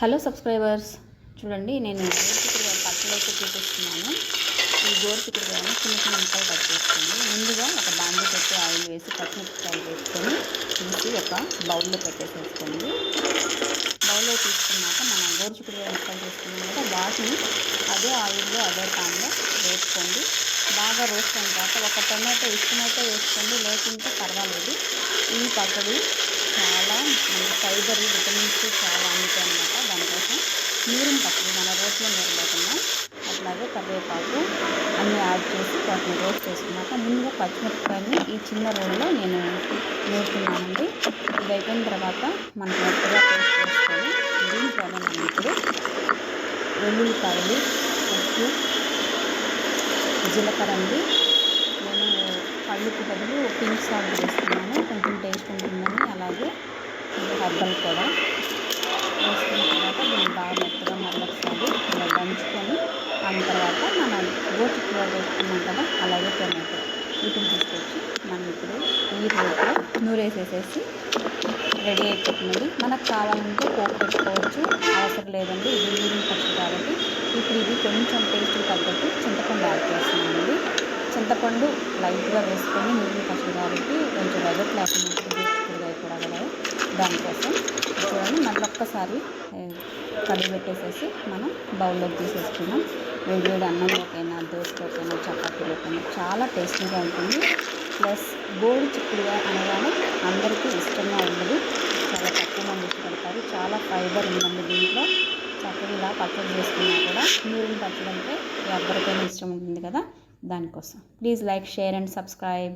Hello subscribers చూడండి నేను గోరుచిక్కుడుగా పచ్చడి అయితే చూపిస్తున్నాను. ఈ గోరుచిక్కుడుగాయని చిన్న చిన్న ముక్కలు కట్ చేసుకోండి ముందుగా ఒక బాండీ పెట్టి ఆయిల్ వేసి పచ్చిమిరపకాయలు వేసుకొని తీసి ఒక బౌల్లో పెట్టేసేసుకోండి. బౌల్లో తీసుకున్నాక మనం గోరుచిక్కుడుగాయ ముక్కలు చేసుకున్నాం వాటిని అదే ఆయిల్లో అదే పాన్లో వేసుకోండి. బాగా రోస్ట్ అయిన తర్వాత ఒక టొమాటో ఇష్టమైతే వేసుకోండి లేకుంటే పర్వాలేదు. ఈ పచ్చడి చాలా ఫైబర్ విటమిన్స్ చాలా అందుతాయి అన్నమాట. నీరుని పక్కన మన రోట్లో నీరు లేకుండా అట్లాగే కరివేపాకు అన్నీ యాడ్ చేసి వాటిని రోస్ట్ చేసుకున్నాక ముందుగా పచ్చిమిరపకాయని ఈ చిన్న రోల్లో నేను నూరుతున్నానండి ఇది అయిపోయిన తర్వాత మనం మెత్తగా పేస్ట్ చేసుకొని దీంట్లోనే మనం ఇప్పుడు వెల్లుల్లిపాయలు ఉప్పు జీలకర్ర అండి. నేను పళ్ళుకు బదులు పింక్ సాల్ట్ వేస్తున్నాను. కొంచెం టేస్ట్ ఉంటుందని అలాగే హెర్బల్ కూడా. తర్వాత మనం గోచిక్కువ వేసుకున్నాం కదా అలాగే టమాటో. వీటిని తీసుకొచ్చి మనం ఇప్పుడు ఈ రోట్లో నూరేసేసేసి రెడీ అయిపోతుంది. మనకు కావాలంటే పోపు పెట్టుకోవచ్చు అవసరం లేదండి ఇది నీళ్ళు పచ్చి కాబట్టి. ఇప్పుడు ఇది కొంచెం టేస్ట్ తగ్గట్టు చింతపండు యాడ్ చేస్తున్నామండి చింతపండు లైట్గా వేసుకొని నీళ్ళు పచ్చి కాబట్టి కొంచెం వెదట్ లేకుండా కూడా కదా దానికోసం. చూడండి మళ్ళీ ఒక్కసారి కడిగి పెట్టేసేసి మనం బౌల్లోకి తీసేసుకున్నాం వేడి వేడి అన్నంలోకైనా దోశలోకైనా చపాతీలోకైనా చాలా టేస్టీగా ఉంటుంది. ప్లస్ గోడు చిక్కుడుగా అనగానే అందరికీ ఇష్టంగా ఉండదు. చాలా తక్కువ మంది ఇష్టపడతారు. చాలా ఫైబర్ ఉందండి దీంట్లో. చక్కగా ఇలా పచ్చడి చేసుకున్నా కూడా నీరుని పచ్చడి అంటే ఎవరికైనా ఇష్టం ఉంటుంది కదా. దానికోసం please like share and subscribe.